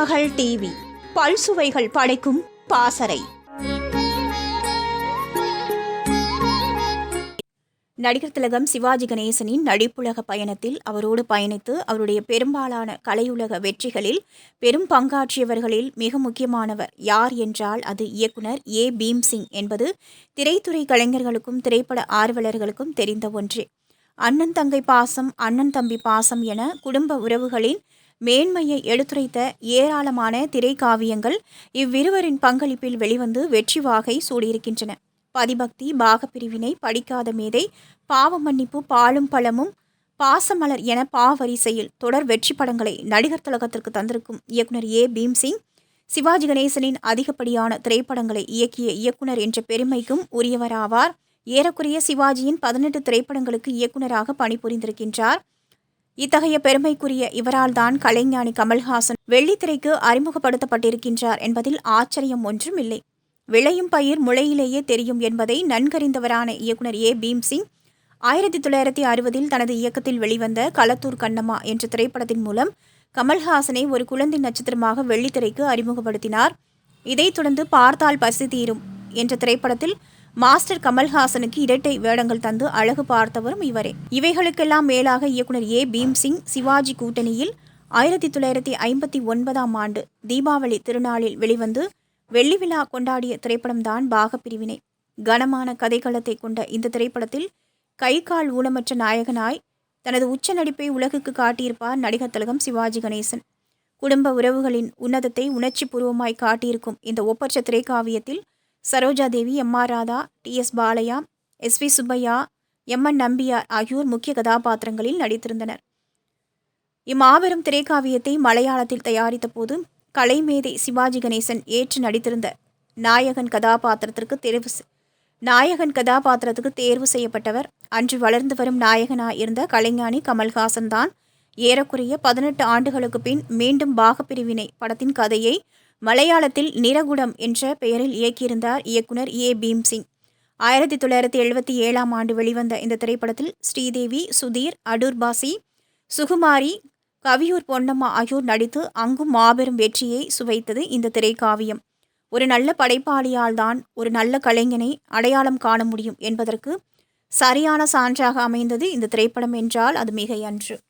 மகள் டிவி. பல்சுவைகள் படைக்கும் பாசறை. நடிகர் திலகம் சிவாஜி கணேசனின் நடிப்புலக பயணத்தில் அவரோடு பயணித்து அவருடைய பெரும்பாலான கலையுலக வெற்றிகளில் பெரும் பங்காற்றியவர்களில் மிக முக்கியமானவர் யார் என்றால் அது இயக்குனர் ஏ. பீம்சிங் என்பது திரைத்துறை கலைஞர்களுக்கும் திரைப்பட ஆர்வலர்களுக்கும் தெரிந்த ஒன்றே. அண்ணன் தங்கை பாசம் அண்ணன் தம்பி பாசம் என குடும்ப உறவுகளின் மேன்மையை எடுத்துரைத்த ஏராளமான திரைக்காவியங்கள் இவ்விருவரின் பங்களிப்பில் வெளிவந்து வெற்றி வாகை சூடியிருக்கின்றன. பதிபக்தி பாகப்பிரிவினை படிக்காத மேதை பாவ மன்னிப்பு பாலும் பழமும் பாசமலர் என பாவரிசையில் தொடர் வெற்றி படங்களை நடிகர் திலகத்திற்கு தந்திருக்கும் இயக்குனர் ஏ. பீம்சிங் சிவாஜி கணேசனின் அதிகப்படியான திரைப்படங்களை இயக்கிய இயக்குனர் என்ற பெருமைக்கும் உரியவராவார். ஏறக்குறைய சிவாஜியின் பதினெட்டு திரைப்படங்களுக்கு இயக்குனராக பணிபுரிந்திருக்கின்றார். இத்தகைய பெருமைக்குரிய இவரால்தான் கலைஞானி கமல்ஹாசன் வெள்ளித்திரைக்கு அறிமுகப்படுத்தப்பட்டிருக்கின்றார் என்பதில் ஆச்சரியம் ஒன்றும் இல்லை. விளையும் பயிர் முளையிலேயே தெரியும் என்பதை நன்கறிந்தவரான இயக்குனர் ஏ. பீம்சிங் ஆயிரத்தி தொள்ளாயிரத்தி அறுபதில் தனது இயக்கத்தில் வெளிவந்த களத்தூர் கண்ணம்மா என்ற திரைப்படத்தின் மூலம் கமல்ஹாசனை ஒரு குழந்தை நட்சத்திரமாக வெள்ளித்திரைக்கு அறிமுகப்படுத்தினார். இதைத் தொடர்ந்து பார்த்தால் பசி தீரும் என்ற திரைப்படத்தில் மாஸ்டர் கமல்ஹாசனுக்கு இரட்டை வேடங்கள் தந்து அழகு பார்த்தவரும் இவரே. இவைகளுக்கெல்லாம் மேலாக இயக்குனர் ஏ. பீம்சிங் சிவாஜி கூட்டணியில் ஆயிரத்தி தொள்ளாயிரத்தி ஐம்பத்தி ஒன்பதாம் ஆண்டு தீபாவளி திருநாளில் வெளிவந்து வெள்ளி விழா கொண்டாடிய திரைப்படம்தான் பாகப்பிரிவினை. கனமான கதைக்களத்தை கொண்ட இந்த திரைப்படத்தில் கை கால் ஊனமற்ற நாயகனாய் தனது உச்ச நடிப்பை உலகுக்கு காட்டியிருப்பார் நடிகர் திலகம் சிவாஜி கணேசன். குடும்ப உறவுகளின் உன்னதத்தை உணர்ச்சி பூர்வமாய் காட்டியிருக்கும் இந்த ஒப்பற்ற திரைக்காவியத்தில் Saroja Devi M R Radha T S Balaiah S V Subbaiah M N Nambiar ஆகியோர் முக்கிய கதாபாத்திரங்களில் நடித்திருந்தனர். இம்மாபெரும் திரைக்காவியத்தை மலையாளத்தில் தயாரித்த போது கலைமேதை சிவாஜி கணேசன் ஏற்று நடித்திருந்த நாயகன் கதாபாத்திரத்திற்கு தேர்வு நாயகன் கதாபாத்திரத்துக்கு தேர்வு செய்யப்பட்டவர் அன்று வளர்ந்து வரும் நாயகனாக இருந்த கலைஞானி கமல்ஹாசன் தான் ஏறக்குறைய பதினெட்டு ஆண்டுகளுக்கு பின் மீண்டும் பாகப்பிரிவினை படத்தின் கதையை மலையாளத்தில் நிறகுடம் என்ற பெயரில் இயக்கியிருந்தார் இயக்குனர் ஏ. பீம்சிங். ஆயிரத்தி தொள்ளாயிரத்தி எழுபத்தி ஏழாம் ஆண்டு வெளிவந்த இந்த திரைப்படத்தில் ஸ்ரீதேவி சுதீர் அடூர் பாசி சுகுமாரி கவியூர் பொன்னம்மா ஆகியோர் நடித்து அங்கும் மாபெரும் வெற்றியை சுவைத்தது இந்த திரைக்காவியம். ஒரு நல்ல படைப்பாளியால் தான் ஒரு நல்ல கலைஞனை அடையாளம் காண முடியும் என்பதற்கு சரியான சான்றாக அமைந்தது இந்த திரைப்படம் என்றால் அது மிகையன்று.